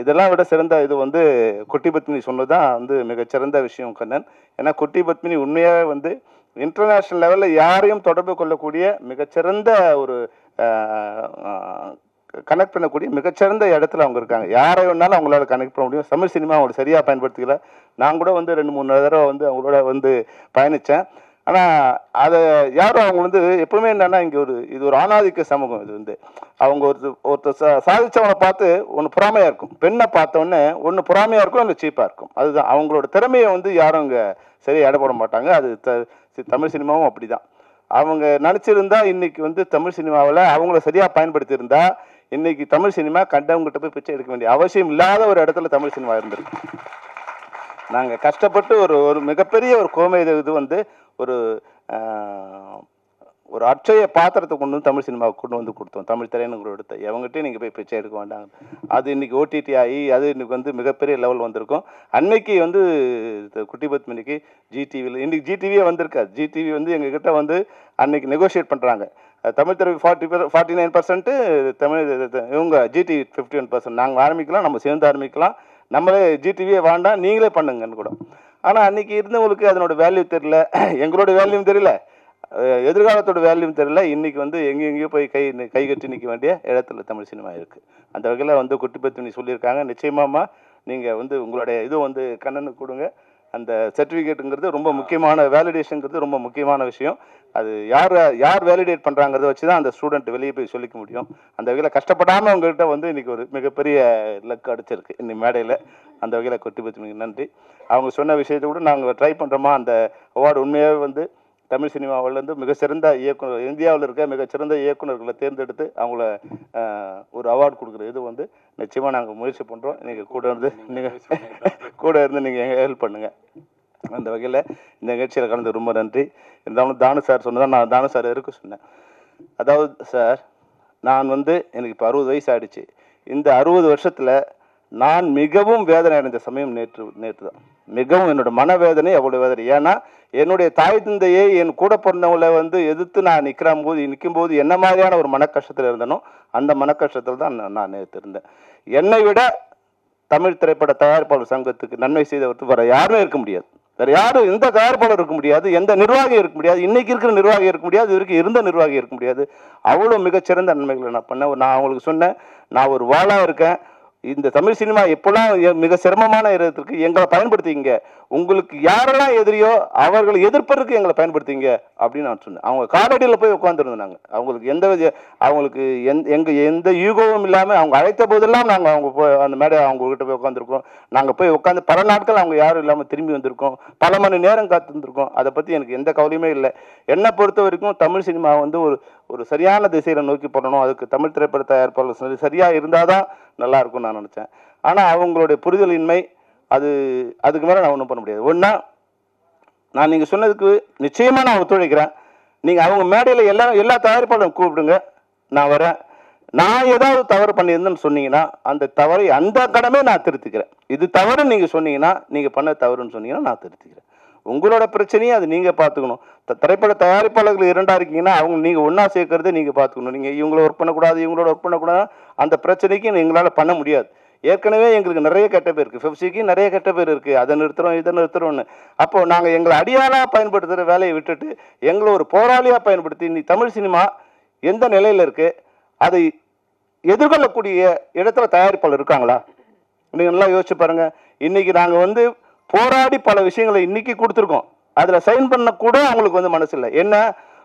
இதெல்லாம் விட சிறந்த இது வந்து குட்டி பத்மினி சொன்னது தான் வந்து மிகச்சிறந்த விஷயம் கண்ணன். ஏன்னா குட்டி பத்மினி உண்மையாகவே வந்து இன்டர்நேஷ்னல் லெவலில் யாரையும் தொடர்பு கொள்ளக்கூடிய மிகச்சிறந்த ஒரு கனெக்ட் பண்ணக்கூடிய மிகச்சிறந்த இடத்துல அவங்க இருக்காங்க. யாரை வேணாலும் அவங்களால கனெக்ட் பண்ண முடியும். தமிழ் சினிமா அவங்களை சரியாக பயன்படுத்திக்கல. நான் கூட வந்து ரெண்டு மூணு தடவை வந்து அவங்களோட வந்து பயணித்தேன் ஆனால் அதை யாரும் அவங்க வந்து எப்பவுமே என்னன்னா இங்கே ஒரு இது ஒரு ஆணாதிக்க சமூகம் இது வந்து. அவங்க ஒரு ஒருத்தர் சா சாதிச்சவனை பார்த்து ஒன்று பொறாமையாக இருக்கும். பெண்ணை பார்த்தோன்னே ஒன்று பொறாமையாக இருக்கும் இல்லை சீப்பாக இருக்கும். அதுதான். அவங்களோட திறமையை வந்து யாரும் இங்கே சரியாக எடை போட மாட்டாங்க. அது த சி- தமிழ் சினிமாவும் அப்படி தான் அவங்க நினச்சிருந்தா இன்னைக்கு வந்து தமிழ் சினிமாவில் அவங்கள சரியாக பயன்படுத்தியிருந்தா இன்னைக்கு தமிழ் சினிமா கண்டவங்ககிட்ட போய் பிச்சை எடுக்க வேண்டிய அவசியம் இல்லாத ஒரு இடத்துல தமிழ் சினிமா இருந்திருக்கு. நாங்கள் கஷ்டப்பட்டு ஒரு ஒரு மிகப்பெரிய ஒரு கோமை இது இது வந்து ஒரு ஒரு அட்சய பாத்திரத்தை கொண்டு வந்து தமிழ் சினிமாவுக்கு கொண்டு வந்து கொடுத்தோம். தமிழ் திரையனுங்கிற எடுத்த. எவங்ககிட்டயும் நீங்கள் போய் பிச்சை எடுக்க வேண்டாங்க அது இன்னைக்கு ஓடிடி ஆகி அது இன்னைக்கு வந்து மிகப்பெரிய லெவல் வந்திருக்கும். அன்னைக்கு வந்து குட்டி பத்மினிக்கு ஜிடிவியில் இன்னைக்கு ஜிடிவியே வந்திருக்காது. ஜிடிவி வந்து எங்ககிட்ட வந்து அன்னைக்கு நெகோஷியேட் பண்ணுறாங்க தமிழ் திரை forty forty nine percent Tamil இவங்க ஜிடிவி ஃபிஃப்டி ஒன் பர்சன்ட் நாங்கள் ஆரம்பிக்கலாம் நம்ம சேர்ந்து ஆரம்பிக்கலாம். நம்மளே ஜிடிவியே வேண்டாம் நீங்களே பண்ணுங்கன்னு கூட. ஆனால் அன்றைக்கி இருந்தவங்களுக்கு அதனோட வேல்யூ தெரியல. எங்களோட வேல்யூம் தெரியல. எதிர்காலத்தோட வேல்யூம் தெரியல. இன்னைக்கு வந்து எங்கேயும் எங்கேயோ போய் கை கை கட்டி நிற்க வேண்டிய இடத்துல தமிழ் சினிமா இருக்குது அந்த வகையில் வந்து குட்டிபத்தினி சொல்லியிருக்காங்க. நிச்சயமாமா நீங்கள் வந்து உங்களுடைய இது வந்து கண்ணனுக்கு கொடுங்க. அந்த சர்டிஃபிகேட்டுங்கிறது ரொம்ப முக்கியமான வேலிடேஷனுங்கிறது ரொம்ப முக்கியமான விஷயம். அது யார் யார் வேலிடேட் பண்ணுறாங்கிறத வச்சு தான் அந்த ஸ்டூடெண்ட் வெளியே போய் சொல்லிக்க முடியும். அந்த வகையில் கஷ்டப்படாமல் உங்கள்கிட்ட வந்து இன்னைக்கு ஒரு மிகப்பெரிய லக் அடிச்சிருக்கு. இன்னைக்கு மேடையில் அந்த வகையில் கொட்டி பத்தினிக்கு நன்றி. அவங்க சொன்ன விஷயத்தை கூட நாங்கள் ட்ரை பண்ணுறோமா அந்த அவார்டு உண்மையாகவே வந்து தமிழ் சினிமாவிலேருந்து மிக சிறந்த இயக்குனர் இந்தியாவில் இருக்க மிகச்சிறந்த இயக்குனர்களை தேர்ந்தெடுத்து அவங்கள ஒரு அவார்டு கொடுக்குற இது வந்து நிச்சயமாக நாங்கள் முயற்சி பண்ணுறோம் நீங்கள் கூட இருந்து நீங்கள் கூட இருந்து நீங்கள் ஹெல்ப் பண்ணுங்கள் அந்த வகையில் இந்த நிகழ்ச்சியில் கலந்து ரொம்ப நன்றி. இருந்தாலும் தானு சார் சொன்னதான் நான் தானு சார் இருக்க சொன்னேன். அதாவது சார் நான் வந்து எனக்கு இப்போ அறுபது வயசு ஆகிடுச்சு இந்த அறுபது வருஷத்தில் நான் மிகவும் வேதனை அடைந்த சமயம் நேற்று நேற்று தான் மிகவும் என்னோட மனவேதனை அவ்வளோ வேதனை. ஏன்னா என்னுடைய தாய் தந்தையை என் கூட பிறந்தவங்களை வந்து எதிர்த்து நான் நிற்கிற போது நிற்கும் போது என்ன மாதிரியான ஒரு மன கஷ்டத்தில் இருந்தனோ அந்த மன கஷ்டத்தில் தான் நான் நான் நேற்று இருந்தேன். என்னை விட தமிழ் திரைப்பட தயாரிப்பாளர் சங்கத்துக்கு நன்மை செய்தவர்த்து வேற யாருமே இருக்க முடியாது. வேற யாரும் எந்த தயாரிப்பாளர் இருக்க முடியாது எந்த நிர்வாகி இருக்க முடியாது இன்னைக்கு இருக்கிற நிர்வாகி இருக்க முடியாது இது வரைக்கும் இருந்த நிர்வாகி இருக்க முடியாது. அவ்வளோ மிகச்சிறந்த நன்மைகளை நான் பண்ணேன். நான் அவங்களுக்கு சொன்னேன் நான் ஒரு வாழாக இருக்கேன் இந்த தமிழ் சினிமா எப்பெல்லாம் எ- மிக சிரமமான இடத்துக்கு எங்களை பயன்படுத்திங்க? உங்களுக்கு யாரெல்லாம் எதிரியோ அவர்களை எதிர்ப்பதற்கு எங்களை பயன்படுத்திங்க அப்படின்னு நான் சொன்னேன். அவங்க காலடியில் போய் உட்காந்துருந்தோம் நாங்கள் அவங்களுக்கு எந்த வித அவங்களுக்கு எந் எங்க எந்த யூகமும் இல்லாமல் அவங்க அழைத்த போதெல்லாம் நாங்கள் அவங்க போய் அந்த மேடை அவங்க கிட்ட போய் உட்காந்துருக்கோம் நாங்கள் போய் உட்காந்து பல நாட்கள் அவங்க யாரும் இல்லாமல் திரும்பி வந்திருக்கோம். பல மணி நேரம் காத்திருந்திருக்கோம். அதை பற்றி எனக்கு எந்த கவலையுமே இல்லை. என்னை பொறுத்த வரைக்கும் தமிழ் சினிமா வந்து ஒரு ஒரு சரியான திசையில் நோக்கி போடணும் அதுக்கு தமிழ் திரைப்பட தயாரிப்பாளர் சரி சரியாக இருந்தால் தான் நல்லா இருக்கும்னு நான் நினச்சேன். ஆனால் அவங்களுடைய புரிதலின்மை அது அதுக்கு மேலே நான் ஒன்றும் பண்ண முடியாது. ஒன்றா நான் நீங்கள் சொன்னதுக்கு நிச்சயமாக நான் ஒத்துழைக்கிறேன். நீங்கள் அவங்க மேடையில் எல்லா எல்லா தயாரிப்பாளரும் கூப்பிடுங்க. நான் வரேன். நான் ஏதாவது தவறு பண்ணியிருந்தேன்னு சொன்னீங்கன்னா அந்த தவறை அந்த கடமே நான் திருத்திக்கிறேன். இது தவறுன்னு நீங்கள் சொன்னீங்கன்னா நீங்கள் பண்ண தவறுன்னு சொன்னீங்கன்னா நான் திருத்திக்கிறேன். உங்களோட பிரச்சனையை அது நீங்கள் பார்த்துக்கணும். த- திரைப்பட தயாரிப்பாளர்கள் இரண்டாக இருக்கீங்கன்னா அவங்க நீங்கள் ஒன்றா சேர்க்கறதை நீங்கள் பார்த்துக்கணும். நீங்கள் இவங்கள ஒர்க் பண்ணக்கூடாது இவங்களோட ஒர்க் பண்ணக்கூடாது அந்த பிரச்சனைக்கு எங்களால் பண்ண முடியாது. ஏற்கனவே எங்களுக்கு நிறைய கெட்ட பேர் இருக்குது ஃபிப்சிக்கு நிறைய கெட்ட பேர் இருக்குது அதை நிறுத்துகிறோம் இதை நிறுத்துகிறோம்னு அப்போது நாங்கள் எங்களை அடியாளாக பயன்படுத்துகிற வேலையை விட்டுட்டு எங்களை ஒரு போராளியாக பயன்படுத்தி நீ தமிழ் சினிமா எந்த நிலையில் இருக்குது அதை எதிர்கொள்ளக்கூடிய இடத்துல தயாரிப்பாளர் இருக்காங்களா? நீங்கள் நல்லா யோசிச்சு பாருங்கள் இன்றைக்கி நாங்கள் வந்து போராடி பல விஷயங்களை இன்னைக்கு கொடுத்துருக்கோம். அதில் சைன் பண்ண கூட அவங்களுக்கு வந்து மனசு இல்லை. என்ன?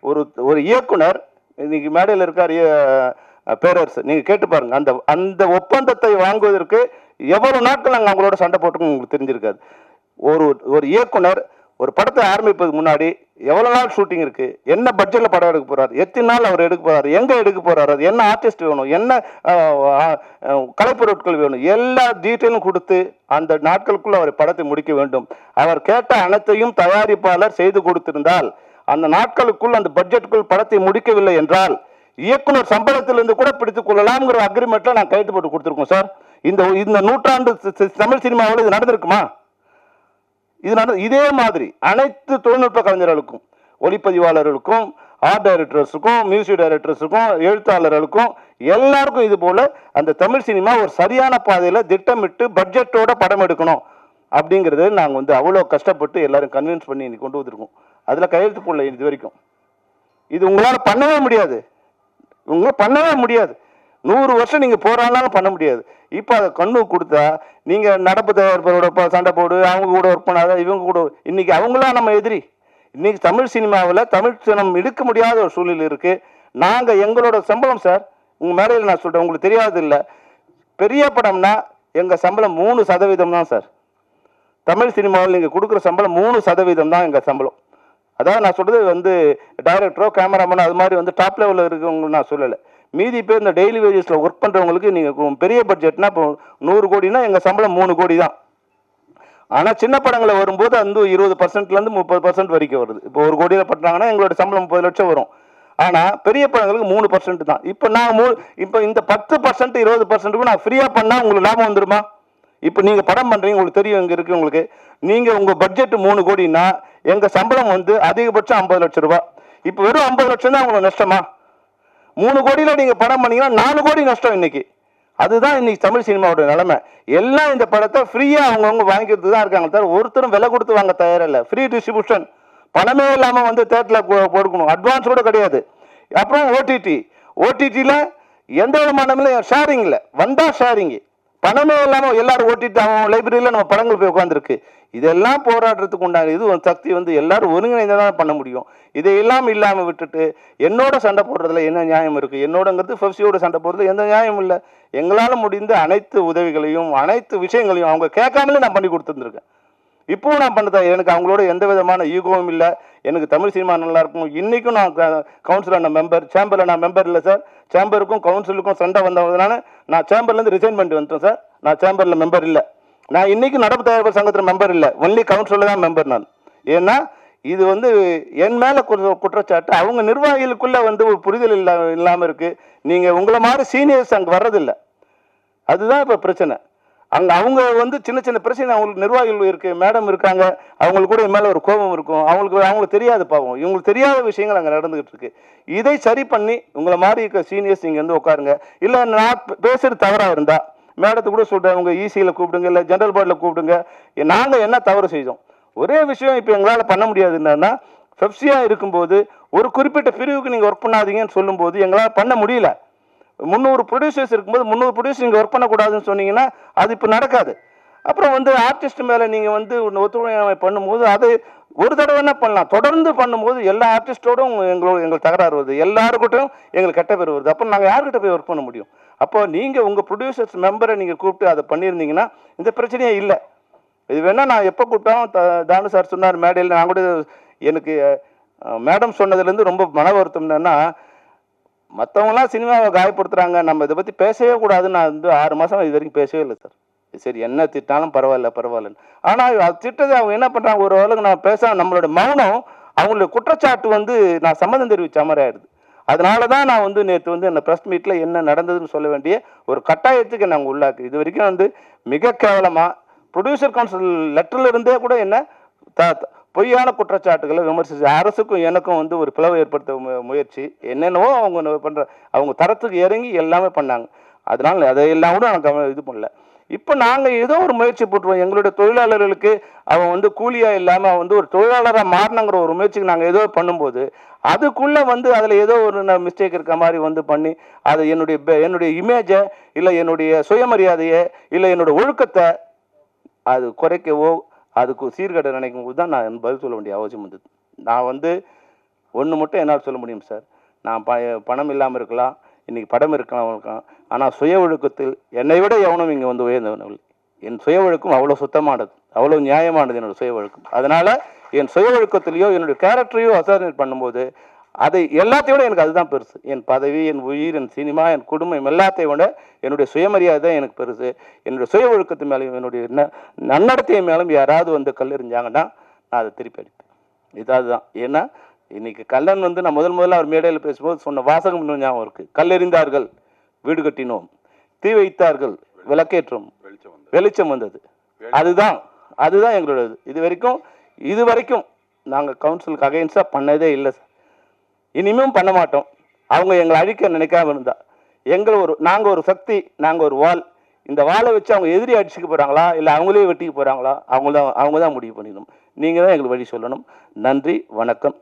ஒரு ஒரு இயக்குனர் இன்னைக்கு மேடையில் இருக்கார் பேரரசு. நீங்கள் கேட்டு பாருங்க. அந்த அந்த ஒப்பந்தத்தை வாங்குவதற்கு எவ்வளோ நாட்கள் நாங்கள் அவங்களோட சண்டை போட்டுக்கோங்க உங்களுக்கு தெரிஞ்சிருக்காது. ஒரு ஒரு இயக்குனர் ஒரு படத்தை ஆரம்பிப்பதுக்கு முன்னாடி எவ்வளோ நாள் ஷூட்டிங் இருக்குது என்ன பட்ஜெட்டில் படம் எடுக்க போகிறார் எத்தனை நாள் அவர் எடுக்க போகிறார் எங்கே எடுக்க போகிறார் அது என்ன ஆர்டிஸ்ட் வேணும்? என்ன கலைப்பொருட்கள் வேணும்? எல்லா டீட்டெயிலும் கொடுத்து அந்த நாட்களுக்குள்ள அவர் படத்தை முடிக்க வேண்டும். அவர் கேட்ட அனைத்தையும் தயாரிப்பாளர் செய்து கொடுத்திருந்தால் அந்த நாட்களுக்குள் அந்த பட்ஜெட்டுக்குள் படத்தை முடிக்கவில்லை என்றால் இயக்குனர் சம்பளத்திலிருந்து கூட பிடித்துக் கொள்ளலாம்ங்கிற அக்ரிமெண்ட்டில் நான் கைட்டு போட்டு கொடுத்துருக்கோம் சார் இந்த இந்த நூற்றாண்டு தமிழ் சினிமாவில் இது நடந்திருக்குமா? இது நட இதே மாதிரி அனைத்து தொழில்நுட்ப கலைஞர்களுக்கும் ஒளிப்பதிவாளர்களுக்கும் ஆர்ட் டைரக்டர்ஸுக்கும் மியூசிக் டைரக்டர்ஸுக்கும் எழுத்தாளர்களுக்கும் எல்லாருக்கும் இது போல அந்த தமிழ் சினிமா ஒரு சரியான பாதையில் திட்டமிட்டு பட்ஜெட்டோட படம் எடுக்கணும் அப்படிங்கிறது நாங்கள் வந்து அவ்வளோ கஷ்டப்பட்டு எல்லாரும் கன்வின்ஸ் பண்ணி இன்னைக்கு கொண்டு வந்திருக்கோம். அதில் கையெழுத்து போடல இது வரைக்கும். இது உங்களால் பண்ணவே முடியாது. உங்களால் பண்ணவே முடியாது. நூறு வருஷம் நீங்கள் போராடலாம் பண்ண முடியாது. இப்போ அதை கண்ணு கொடுத்தா நீங்கள் நடப்பு தயாரிப்பரோட சண்டை போடு அவங்க கூட ஒர்க் பண்ணாத இவங்க கூட இன்றைக்கி அவங்களாம் நம்ம எதிரி. இன்றைக்கி தமிழ் சினிமாவில் தமிழ் சினம் எடுக்க முடியாத ஒரு சூழ்நிலை இருக்குது நாங்கள் எங்களோட சம்பளம் சார் உங்கள் மேடையில் நான் சொல்கிறேன் உங்களுக்கு தெரியாது இல்லை. பெரிய படம்னா எங்கள் சம்பளம் மூணு சதவீதம் தான் சார். தமிழ் சினிமாவில் நீங்கள் கொடுக்குற சம்பளம் மூணு சதவீதம் தான் எங்கள் சம்பளம். அதாவது நான் சொல்கிறது வந்து டைரக்டரோ கேமராமேனோ அது மாதிரி வந்து டாப் லெவலில் இருக்கவங்க நான் சொல்லலை. மீதி பேர் இந்த டெய்லி வேஜஸில் ஒர்க் பண்ணுறவங்களுக்கு நீங்கள் பெரிய பட்ஜெட்னா இப்போ நூறு கோடினா எங்கள் சம்பளம் மூணு கோடி தான் ஆனால் சின்ன படங்களை வரும்போது அந்த இருபது பர்சன்ட்லேருந்து முப்பது பர்சன்ட் வரைக்கும் வருது. இப்போ ஒரு கோடியில் பட்டாங்கன்னா எங்களோட சம்பளம் முப்பது லட்சம் வரும். ஆனால் பெரிய படங்களுக்கு மூணு பர்சன்ட் தான். இப்போ நான் மூ இப்போ இந்த பத்து பர்சன்ட் இருபது பர்சன்ட்டுக்கு நான் ஃப்ரீயாக பண்ணால் உங்களுக்கு லாபம் வந்துருமா? இப்போ நீங்கள் படம் பண்ணுறீங்க உங்களுக்கு தெரியும் இங்கே இருக்குது உங்களுக்கு. நீங்கள் உங்கள் பட்ஜெட் மூணு கோடினா எங்கள் சம்பளம் வந்து அதிகபட்சம் ஐம்பது லட்சம் ரூபாய். இப்போ வெறும் ஐம்பது லட்சம் தான் உங்களுக்கு நஷ்டமா? மூணு கோடியில் நீங்கள் படம் பண்ணீங்கன்னா நாலு கோடி நஷ்டம் இன்னைக்கு. அதுதான் இன்னைக்கு தமிழ் சினிமாவோட நிலைமை. எல்லாம் இந்த படத்தை ஃப்ரீயாக அவங்கவுங்க வாங்கிக்கிறது தான் இருக்காங்க தவிர ஒருத்தரும் விலை கொடுத்து வாங்க தயாரில்லை. ஃப்ரீ டிஸ்ட்ரிபியூஷன் பணமே இல்லாமல் வந்து தேட்டரில் கொடுக்கணும் அட்வான்ஸ் கூட கிடையாது. அப்புறம் ஓடிடி ஓடிடியில் எந்த விதமான ஷேரிங் இல்லை வந்தால் ஷேரிங்கு பணமே இல்லாமல் எல்லாரும் ஓட்டிட்டு அவன் லைப்ரரியில் நம்ம படங்கள் போய் உட்காந்துருக்கு இதெல்லாம் போராடுறதுக்கு உண்டான இது சக்தி வந்து எல்லாரும் ஒருங்கிணைந்து தான் பண்ண முடியும். இதையெல்லாம் இல்லாமல் விட்டுட்டு என்னோட சண்டை போடுறதுல என்ன நியாயம் இருக்குது என்னோடங்கிறது ஃபெப்சியோட சண்டை போடுறதுல எந்த நியாயம் இல்லை. எங்களால் முடிந்த அனைத்து உதவிகளையும் அனைத்து விஷயங்களையும் அவங்க கேட்காமலே நான் பண்ணி கொடுத்துருந்துருக்கேன். இப்போவும் நான் பண்ணதா? எனக்கு அவங்களோட எந்த விதமான ஈகோவும் இல்லை. எனக்கு தமிழ் சினிமா நல்லா இருக்கும். இன்னைக்கும் நான் கவுன்சிலர் நான் மெம்பர் சேம்பரில் நான் மெம்பர் இல்லை சார் சேம்பருக்கும் கவுன்சிலுக்கும் சண்டை வந்ததுனால நான் சேம்பர்லேருந்து ரிசைன் பண்ணிட்டு வந்துட்டேன் சார் நான் சேம்பரில் மெம்பர் இல்லை. நான் இன்னைக்கு நடப்பு தயாரிப்பு சங்கத்தில் மெம்பர் இல்லை. ஒன்லி கவுன்சிலில் தான் மெம்பர் நான். ஏன்னா இது வந்து என் மேலே குற்றச்சாட்டு. அவங்க நிர்வாகிகளுக்குள்ளே வந்து ஒரு புரிதல் இல்லா இல்லாமல் இருக்குது நீங்கள் உங்களை மாதிரி சீனியர்ஸ் அங்கே வர்றதில்லை. அதுதான் இப்போ பிரச்சனை. அங்கே அவங்க வந்து சின்ன சின்ன பிரச்சனை அவங்களுக்கு நிர்வாகிகள் இருக்கு மேடம் இருக்காங்க அவங்களுக்கு கூட என் மேலே ஒரு கோபம் இருக்கும். அவங்களுக்கு அவங்களுக்கு தெரியாது பாவம். இவங்களுக்கு தெரியாத விஷயங்கள் அங்கே நடந்துகிட்டு இருக்கு. இதை சரி பண்ணி உங்களை மாதிரி இருக்க சீனியர்ஸ் இங்கே வந்து உட்காருங்க. இல்லை நான் பேசுறது தவறாக இருந்தா மேடத்தை கூட சொல்கிறேன் உங்கள் இசியில் கூப்பிடுங்க இல்லை ஜென்ரல் போர்டில் கூப்பிடுங்க. நாங்கள் என்ன தவறு செய்தோம்? ஒரே விஷயம் இப்போ எங்களால் பண்ண முடியாது என்னன்னா பெப்சியாக இருக்கும்போது ஒரு குறிப்பிட்ட பிரிவுக்கு நீங்கள் ஒர்க் பண்ணாதீங்கன்னு சொல்லும்போது எங்களால் பண்ண முடியல. முந்நூறு ப்ரொடியூசர்ஸ் இருக்கும்போது முந்நூறு ப்ரொடியூசர் நீங்கள் ஒர்க் பண்ணக்கூடாதுன்னு சொன்னீங்கன்னா அது இப்போ நடக்காது. அப்புறம் வந்து ஆர்டிஸ்ட் மேலே நீங்கள் வந்து ஒன்று பண்ணும்போது அது ஒரு தடவை என்ன பண்ணலாம்? தொடர்ந்து பண்ணும்போது எல்லா ஆர்டிஸ்டோடும் எங்களோட எங்களுக்கு தகராறு வருது. எல்லாருக்கிட்டும் எங்களுக்கு கெட்ட பேர் வருது. அப்போ நாங்கள் யார்கிட்ட போய் ஒர்க் பண்ண முடியும்? அப்போ நீங்கள் உங்கள் ப்ரொடியூசர்ஸ் மெம்பரை நீங்கள் கூப்பிட்டு அதை பண்ணியிருந்தீங்கன்னா இந்த பிரச்சனையே இல்லை. இது வேணால் நான் எப்போ கூப்பிட்டாலும் த- தானு சார் சொன்னார் மேடையில். நான் கூட எனக்கு மேடம் சொன்னதுலேருந்து ரொம்ப மன வருத்தம் என்னன்னா மற்றவங்களாம் சினிமாவை காயப்படுத்துகிறாங்க நம்ம இதை பற்றி பேசவே கூடாதுன்னு நான் வந்து ஆறு மாதம் இது வரைக்கும் பேசவே இல்லை சார். சரி என்ன திட்டாலும் பரவாயில்ல பரவாயில்லன்னு ஆனால் அது திட்டத்தை அவங்க என்ன பண்ணுறாங்க ஒரு அளவுக்கு நான் பேச நம்மளோட மௌனம் அவங்களுடைய குற்றச்சாட்டு வந்து நான் சம்மதம் தெரிவித்த மாதிரி ஆயிடுது. அதனால தான் நான் வந்து நேற்று வந்து அந்த ப்ரெஸ் மீட்டில் என்ன நடந்ததுன்னு சொல்ல வேண்டிய ஒரு கட்டாயத்துக்கு நாங்கள் உள்ளாக்கு இது வரைக்கும் வந்து மிக கேவலமாக ப்ரொடியூசர் கவுன்சில் லெட்டர்ல இருந்தே கூட என்ன த- பொய்யான குற்றச்சாட்டுகளை விமர்சிச்சு அரசுக்கும் எனக்கும் வந்து ஒரு பிளவு ஏற்படுத்த மு- முயற்சி. என்னென்னவோ அவங்க பண்ணுற அவங்க தரத்துக்கு இறங்கி எல்லாமே பண்ணாங்க. அதனால அதையெல்லாம் கூட நான் இது பண்ணல. இப்போ நாங்கள் ஏதோ ஒரு முயற்சி போட்டுருவோம். எங்களுடைய தொழிலாளர்களுக்கு அவன் வந்து கூலியாக இல்லாமல் அவன் வந்து ஒரு தொழிலாளராக மாறணுங்கிற ஒரு முயற்சிக்கு நாங்கள் ஏதோ பண்ணும்போது அதுக்குள்ளே வந்து அதில் ஏதோ ஒரு மிஸ்டேக் இருக்க மாதிரி வந்து பண்ணி அது என்னுடைய என்னுடைய இமேஜை இல்லை என்னுடைய சுயமரியாதையை இல்லை என்னோடய ஒழுக்கத்தை அது குறைக்கவோ அதுக்கு சீர்கேட நினைக்கும் போது தான் நான் பதில் சொல்ல வேண்டிய அவசியம் வந்தது. நான் வந்து ஒன்று மட்டும் என்னால் சொல்ல முடியும் சார். நான் ப பணம் இல்லாமல் இருக்கலாம் இன்றைக்கி படம் இருக்கலாம் இருக்கலாம். ஆனால் சுய ஒழுக்கத்தில் என்னை விட எவனும் இங்கே வந்து உயர்ந்தவனவில்லை என் சுய ஒழுக்கம் அவ்வளோ சுத்தமானது அவ்வளோ நியாயமானது என்னோடய சுய ஒழுக்கம். அதனால் என் சுய ஒழுக்கத்திலையோ என்னுடைய கேரக்டரையோ அசாரினேட் பண்ணும்போது அதை எல்லாத்தையும் விட எனக்கு அதுதான் பெருசு. என் பதவி என் உயிர் என் சினிமா என் குடும்பம் எல்லாத்தையும் விட என்னுடைய சுயமரியாதை தான் எனக்கு பெருசு. என்னுடைய சுய ஒழுக்கத்து மேலேயும் என்னுடைய ந- நன்னடத்தை மேலும் யாராவது வந்து கல்லெறிஞ்சாங்கன்னா நான் அதை திருப்பி அடிப்பேன். இது அதுதான். ஏன்னா இன்னைக்கு கல்லன் வந்து நான் முதல் முதல்ல அவர் மேடையில் பேசும்போது சொன்ன வாசகம் இன்னும் ஞாபகம் இருக்குது கல்லெறிந்தார்கள் வீடு கட்டினோம். தீ வைத்தார்கள் விளக்கேற்றோம். வெளிச்சம் வந்தது. அதுதான் அதுதான் எங்களோடது இது வரைக்கும் இது வரைக்கும் நாங்கள் கவுன்சிலுக்கு அகைன்ஸ்டாக பண்ணதே இல்லை சார். இனிமேலும் பண்ண மாட்டோம். அவங்க எங்களை அழிக்க நினைக்காம இருந்தா. எங்களை ஒரு நாங்கள் ஒரு சக்தி நாங்கள் ஒரு வால் இந்த வாழை வச்சு அவங்க எதிரி அடிச்சுக்க போகிறாங்களா இல்லை அவங்களே வெட்டிக்க போகிறாங்களா அவங்க தான் அவங்க தான் முடிவு பண்ணிடணும். நீங்கள் தான் எங்களுக்கு வழி சொல்லணும். நன்றி வணக்கம்.